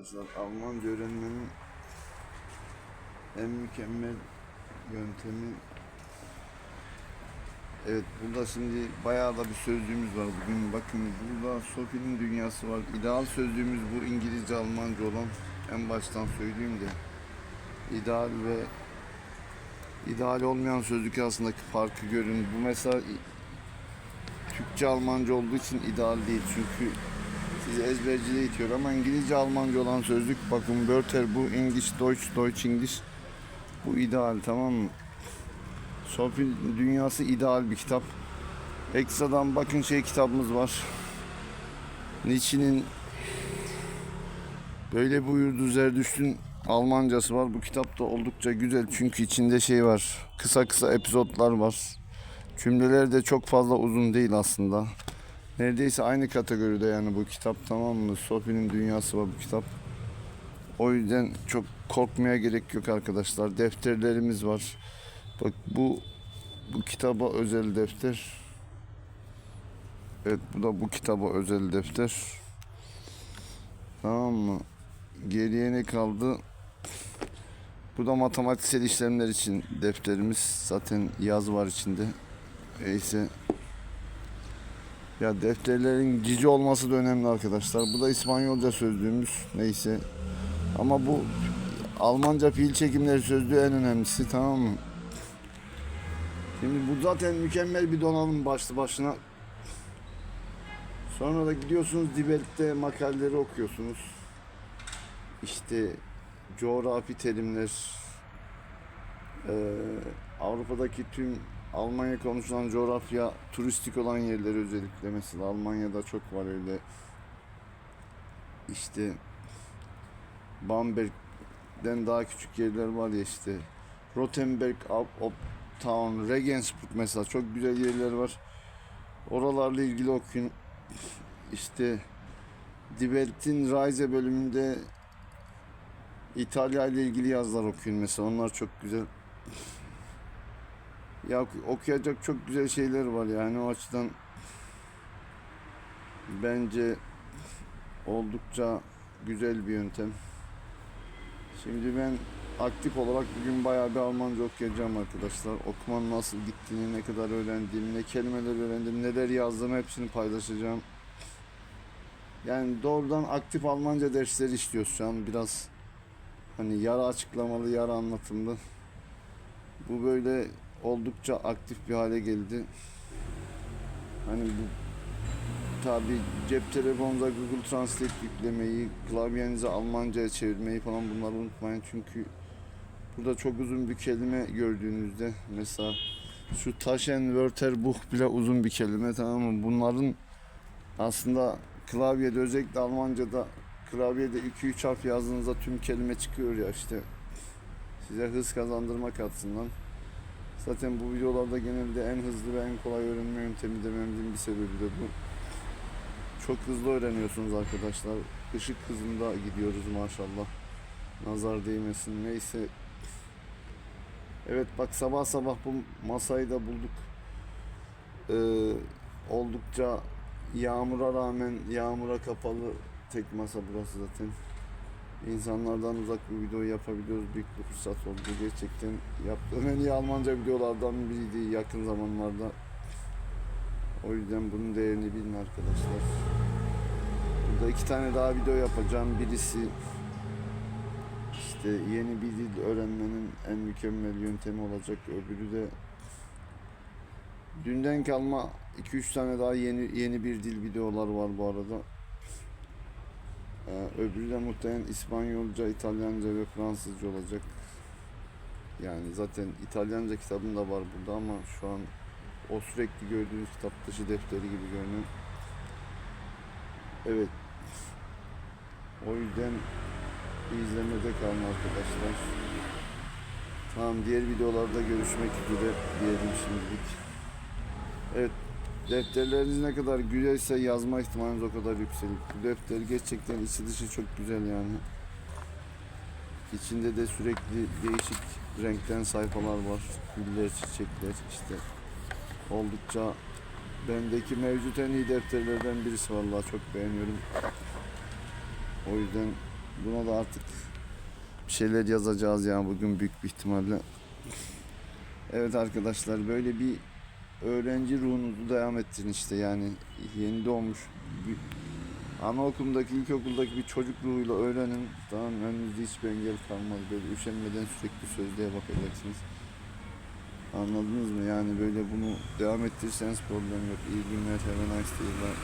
Arkadaşlar Almanca öğrenmenin en mükemmel yöntemi. Evet burada şimdi bayağı da bir sözlüğümüz var bugün. Bakın burada Sophie'nin dünyası var. İdeal sözlüğümüz bu İngilizce Almanca olan. En baştan söyleyeyim de. İdeal ve ideal olmayan sözlük arasındaki farkı görün. Bu mesela Türkçe Almanca olduğu için ideal değil. Çünkü sizi ezberciliğe itiyor ama İngilizce Almanca olan sözlük bakın Wörter bu English Deutsch Deutsch English bu ideal tamam mı? Sophie Dünyası ideal bir kitap. Ekstradan bakın şey kitabımız var. Nietzsche'nin böyle buyurdu Zerdüşt'ün Almancası var. Bu kitap da oldukça güzel çünkü içinde şey var. Kısa kısa epizotlar var. Cümleler de çok fazla uzun değil aslında. Neredeyse aynı kategoride yani bu kitap tamam mı? Sophie'nin dünyası var bu kitap. O yüzden çok korkmaya gerek yok arkadaşlar. Defterlerimiz var. Bak bu bu kitaba özel defter. Evet bu da bu kitaba özel defter. Tamam mı? Geriye ne kaldı? Bu da matematiksel işlemler için defterimiz. Zaten yaz var içinde. Neyse. Ya defterlerin cici olması da önemli arkadaşlar. Bu da İspanyolca sözlüğümüz. Neyse. Ama bu Almanca fiil çekimleri sözlüğü en önemlisi tamam mı? Şimdi bu zaten mükemmel bir donanım başlı başına. Sonra da gidiyorsunuz Dibelt'te makaleleri okuyorsunuz. İşte coğrafi terimler, eee, Avrupa'daki tüm Almanya konuşulan coğrafya, turistik olan yerleri özellikle mesela Almanya'da çok var öyle. İşte Bamberg'den daha küçük yerler var ya işte. Rothenberg, Up, Town, Regensburg mesela çok güzel yerler var. Oralarla ilgili okuyun. İşte Die Reise bölümünde İtalya ile ilgili yazılar okuyun mesela. Onlar çok güzel. Ya oku- okuyacak çok güzel şeyler var yani o açıdan bence oldukça güzel bir yöntem. Şimdi ben aktif olarak bugün bayağı bir Almanca okuyacağım arkadaşlar. Okumanın nasıl gittiğini, ne kadar öğrendiğimi, ne kelimeler öğrendim, neler yazdım hepsini paylaşacağım. Yani doğrudan aktif Almanca dersleri işliyoruz şu an. Biraz hani yarı açıklamalı, yarı anlatımlı. Bu böyle oldukça aktif bir hale geldi. Hani bu tabi cep telefonunuza Google Translate yüklemeyi, klavyenizi Almanca'ya çevirmeyi falan bunları unutmayın çünkü burada çok uzun bir kelime gördüğünüzde mesela şu Taschen Wörterbuch bile uzun bir kelime tamam mı? Bunların aslında klavyede özellikle Almanca'da klavyede 2-3 harf yazdığınızda tüm kelime çıkıyor ya işte size hız kazandırmak açısından. Zaten bu videolarda genelde en hızlı ve en kolay öğrenme yöntemi dememizin bir sebebi de bu. Çok hızlı öğreniyorsunuz arkadaşlar. Işık hızında gidiyoruz maşallah. Nazar değmesin. Neyse. Evet bak sabah sabah bu masayı da bulduk. Ee, oldukça yağmura rağmen yağmura kapalı tek masa burası zaten. İnsanlardan uzak bir video yapabiliyoruz. Büyük bir fırsat oldu. Gerçekten yaptığım en iyi Almanca videolardan biriydi yakın zamanlarda. O yüzden bunun değerini bilin arkadaşlar. Burada iki tane daha video yapacağım. Birisi işte yeni bir dil öğrenmenin en mükemmel yöntemi olacak. Öbürü de dünden kalma 2-3 tane daha yeni yeni bir dil videolar var bu arada. Ee, öbürü de muhtemelen İspanyolca, İtalyanca ve Fransızca olacak. Yani zaten İtalyanca kitabım da var burada ama şu an o sürekli gördüğünüz kitap dışı defteri gibi görünüyor. Evet. O yüzden izlemede kalın arkadaşlar. Tamam diğer videolarda görüşmek üzere diyelim şimdilik. Evet defterleriniz ne kadar güzelse yazma ihtimaliniz o kadar yüksek. Bu defter gerçekten içi dışı çok güzel yani. İçinde de sürekli değişik renkten sayfalar var. Güller, çiçekler işte. Oldukça bendeki mevcut en iyi defterlerden birisi vallahi çok beğeniyorum. O yüzden Buna da artık bir şeyler yazacağız yani bugün büyük bir ihtimalle. Evet arkadaşlar böyle bir öğrenci ruhunuzu devam ettirin işte yani yeni doğmuş bir anaokulundaki ilkokuldaki bir çocuk ruhuyla öğrenin. Tamam önünüzde hiçbir engel kalmaz. Böyle üşenmeden sürekli sözlüğe bakacaksınız. Anladınız mı? Yani böyle bunu devam ettirirseniz problem yok. İyi günler a nice.